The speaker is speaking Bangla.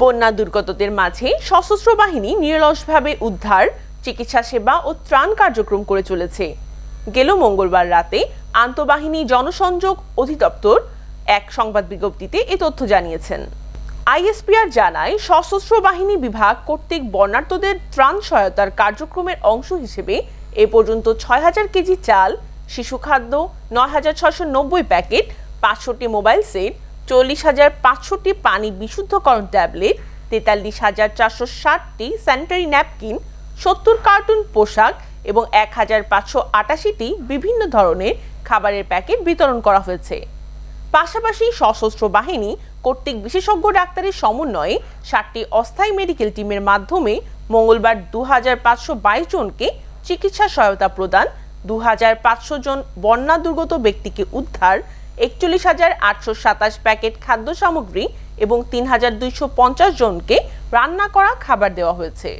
বন্যা দুর্গতদের মাঝে সশস্ত্র বাহিনী নিরলসভাবে উদ্ধার, চিকিৎসা সেবা ও ত্রাণ কার্যক্রম করে চলেছে। গেল মঙ্গলবার রাতে আন্তঃবাহিনী জনসংযোগ অধিদপ্তর এক সংবাদ বিজ্ঞপ্তিতে এ তথ্য জানিয়েছেন। আইএসপিআর জানায়, সশস্ত্র বাহিনী বিভাগ কর্তৃক বর্ণার্থদের ত্রাণ সহায়তার কার্যক্রমের অংশ হিসেবে এ পর্যন্ত ছয় হাজার কেজি চাল, শিশু খাদ্য, নয় হাজার ছশো নব্বই প্যাকেট, পাঁচশোটি মোবাইল সেট চল্লিশ হাজার পাঁচশোটি পানি বিশুদ্ধকরণ ট্যাবলেট, তেতাল্লিশ হাজার চারশো ষাটটি স্যানিটারি ন্যাপকিন, সত্তর কার্টুন পোশাক এবং এক হাজার পাঁচশো আটাশিটি বিভিন্ন ধরনের খাবারের প্যাকেট বিতরণ করা হয়েছে। পাশাপাশি সশস্ত্র বাহিনী, কর্তৃক বিশেষজ্ঞ ডাক্তারের সমন্বয়ে ষাটটি অস্থায়ী মেডিকেল টিমের মাধ্যমে মঙ্গলবার দু হাজার পাঁচশো বাইশ জনকে চিকিৎসা সহায়তা প্রদান দু হাজার পাঁচশো জন বন্যা দুর্গত ব্যক্তিকে উদ্ধার একচল্লিশ হাজার আটশো সাতাশ প্যাকেট খাদ্য সামগ্রী এবং তিন হাজার দুইশো পঞ্চাশ জনকে রান্না করা খাবার দেওয়া হয়েছে।